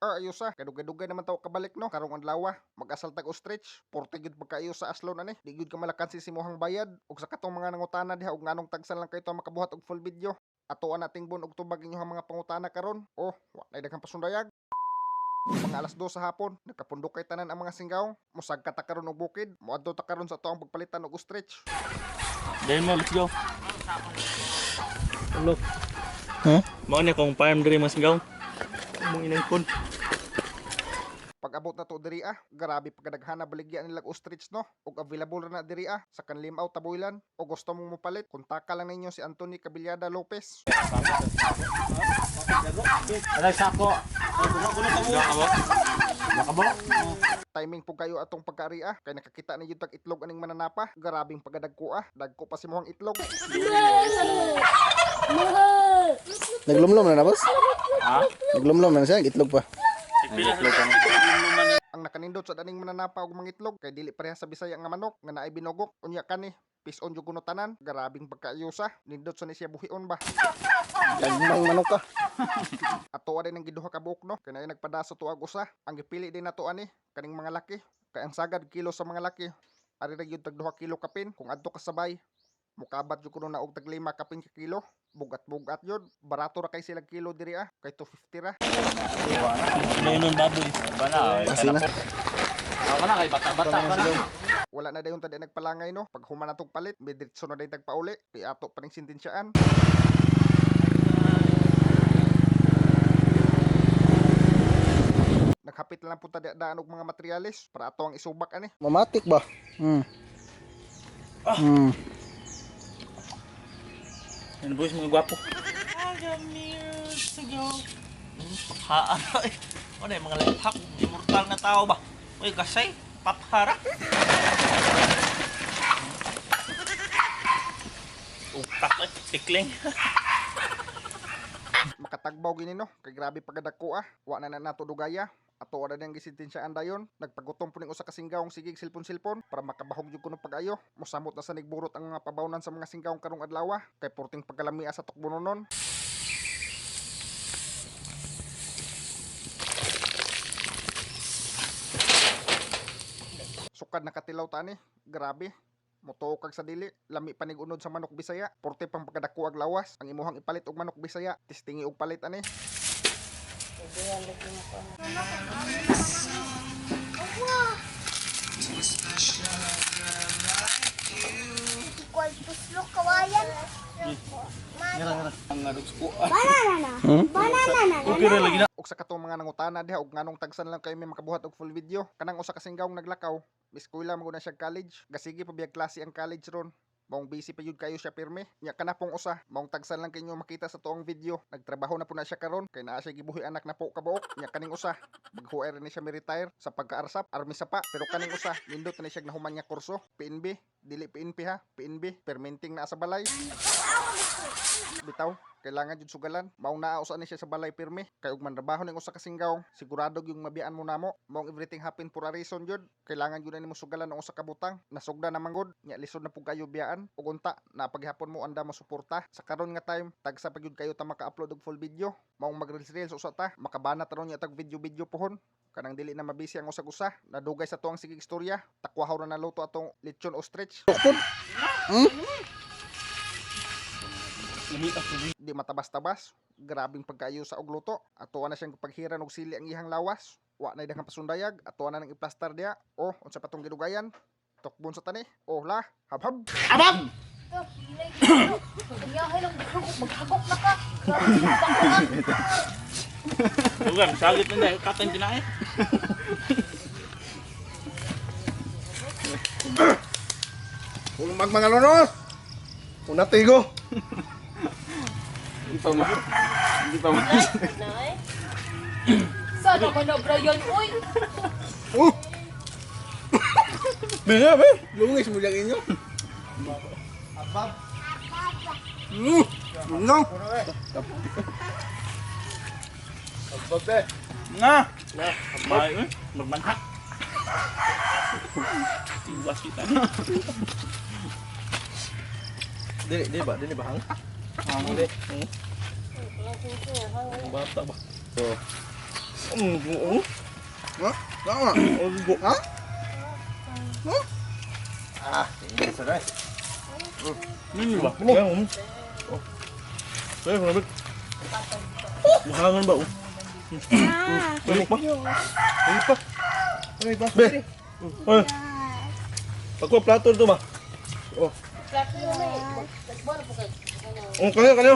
Ah, ayos ah. Kadugay-dugay naman tao kabalik no. Karong adlaw mag-asal tag ostrich. Porte gyud pagkaayo sa aslon ani. Di gyud ka malakansi si mohang bayad ug sa katong mga nangutana diha ug nganong tagsan lang kay to makabuhat og full video. Ato nating bun og tubag inyong mga pangutana karon. Oh, wa na daghang pasundayag. Mga alas 2 sa hapon, nagkapundok kay tanan ang mga singgaw. Musag ka ta karon og bukid. Moadto ta karon sa to ang pagpalitan og ostrich. Dahil mo, let's go. Hello. Huh? Mao ni kong farm diri mas gaw. Mong inangkon. Pag abot na to diri ah, grabe pagkadaghana baligya nilang ostrich no. Ug available ra na diri ah sa kanlimaw tabuilan. O gusto mong mupalit, kontaka lang ninyo si Anthony Cabillada Lopez. Aray sako. Nakabo. Timing po kayo atong pagkari ah, kay nakakita ninyo tag itlog aning mananapa. Grabing pagkadagko ah, dagko pa si mohang itlog. Naglumlum na na, boss? Ha? Naglumlum na siya, itlog pa. Itlog mo. Ang nakanindot sa daning mananapa og mga itlog kay dili pareha sa Bisaya nga manok nga naay binugok. Unya kani, pison jud kuno tanan, grabing pagkaayusa. Nindot sa ni siya buhion ba. Lagmang manok ka. Ato din ang giduha ka buok no, kay naay nagpadaso tuag usa. Ang gipili din nato ani kaning mga laki. Kay ang sagad kilo sa mga laki. Ari ra gyud tag duha kilo kapin kung adto ka sabay. Mukabat jud kuno na og tag lima kapin ka kilo. Bugat-bugat yun. Barato ra kay sila kilo diri ah. Kay 250 ra. Ano yun baboy? Bana. Kasi na. Ako na kay bata-bata pa na. Wala na dayon tadi nagpalangay no. Pag human natong palit, may diretso na dayon tagpauli. Kay ato pa ning sintensyaan. Naghapit lang po tadi daan og mga materialis para ato ang isubak ani. Mamatik ba? Hmm. Hmm. Yan boys mga gwapo. Ha, ano eh. Ano eh, mga. Immortal na tao ba? Uy, kasay. Paphara. Utak eh. Tikling. Makatagbaw gini no. Kay grabe pagadako ah. Wa na na nato. Ato na nang gisintensyaan dayon. Nagpagutom po ning usa ka singgawong sigig silpon-silpon para makabahog jud kuno pag-ayo. Mosamot na sa nigburot ang mga pabawnan sa mga singgawong karong adlaw ah. kay porting pagkalamia sa tukbunonon. Sukad nakatilaw tani. Grabe. Moto kag sa dili, lami panig unod sa manok Bisaya. Porte pang pagkadako ag lawas. Ang imuhang ipalit og manok Bisaya, tistingi og palit ani. Kual puslok kawayan. Banana na. Hmm? Banana na. Lagi na. Sa katong mga nangutana diha og nganong tagsan lang kay may makabuhat og full video. Kanang usa ka singgawong naglakaw, eskwela mo na siya college. Gasige pa biyag klase ang college ron. Maong busy pa yun kayo siya pirme. Nya kana pong usa, maong tagsan lang kinyo makita sa tuong video. Nagtrabaho na po na siya karon kay naa siya gibuhi anak na po kabuok. Nya kaning usa, baghuay rin ni siya mi-retire sa pagkaarsap, army sa pa. Pero kaning usa, nindot na siya nahuman nga kurso, PNB, dili PNP ha, PNB, permenting na sa balay. Bitaw, kailangan jud sugalan. Maong naa usa ni siya sa balay pirmi. Kay ug manrabaho ning usa ka singgaw, sigurado yung mabiyaan mo namo. Maong everything happen for a reason jud. Kailangan jud na nimo sugalan ang usa ka butang. Nasugda na manggod, nya lisod na pug kayo biyaan. Ug unta, napaghapon mo anda mo suporta. Sa karon nga time, tagsa pa gyud kayo ta maka-upload og full video. Maong mag-reels reels usa ta, makabana taron nya tag video-video pohon. Kanang dili na mabisi ang usag-usa, nadugay sa tuang sigig istorya. Takwahaw na naluto atong lechon ostrich. Limit ako. di matabas-tabas. Grabing pagkaayo sa og luto. Ato na siyang paghiran og sili ang ihang lawas. Wa na daghang pasundayag. Ato na nang iplastar diya. O, unsa pa tong gidugayan? Tukbon sa tani. O, la, habhab. Kanyahay lang maghagok na ka. Lugan, sagit na dahil. Katang kinain. Kung magmangalonos! Una tigo! Hindi pa mo. Hindi pa mo. Sana ka na Brian uy. Oh! Bina, be! Lungis mo lang inyo. Hmm! Ano? Nga! May, eh, magmanhak. Tiwas kita. Dili, dili ba? Dili ba hang? Ang hindi. Ang bata ba? So, Mm, oo. Ha? Tama. Oh, bu- ha? Ah, ini sudah. Ini ba? Mo. Um. Oh. Ay, grabe. Mahangan ba? Oh. Balik pa. Balik pa. Ay, pa. Be. Ay. Pagko plato to ba? Oh. Oh, kaya kaya.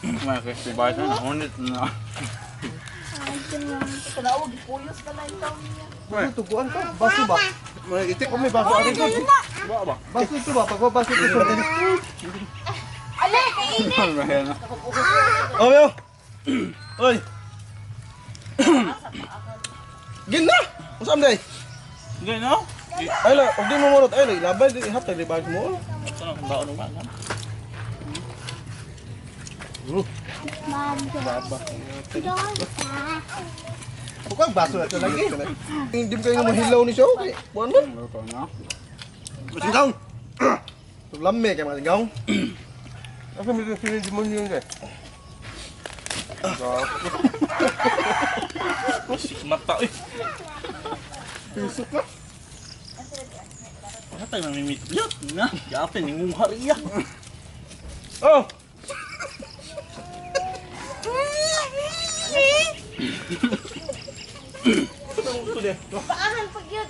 May kasi ba ito? Na. Kanawag, ipuyos ka na yung taon niya. May tuguan ka. Baso ba? Itik ko may baso? Baso ito ba? Pagko baso ito. Ale, kainin! Mahal na. Oh, yo. Oy. Gin na. Usam day. Hindi no? Ay la, og di mo morot ay la, labay di haptag di bag mo. Ito na, baon ng mga. Bukag baso na to lagi. Hindi mo kayo mahilaw ni show kay. Buwan mo. Luto na. Masinggaw. Tuglamme kay mga singaw. Ako mi sini di mo yun kay. Sik mata, eh. Pisok ka. Ano tayo namimitlot? Na, yapin, yung hariya. Oh. Ito din. Paahan pag yun.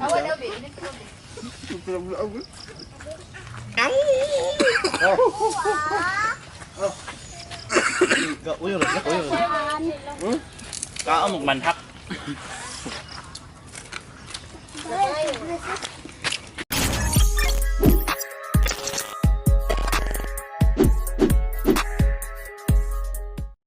Awan na, be. Init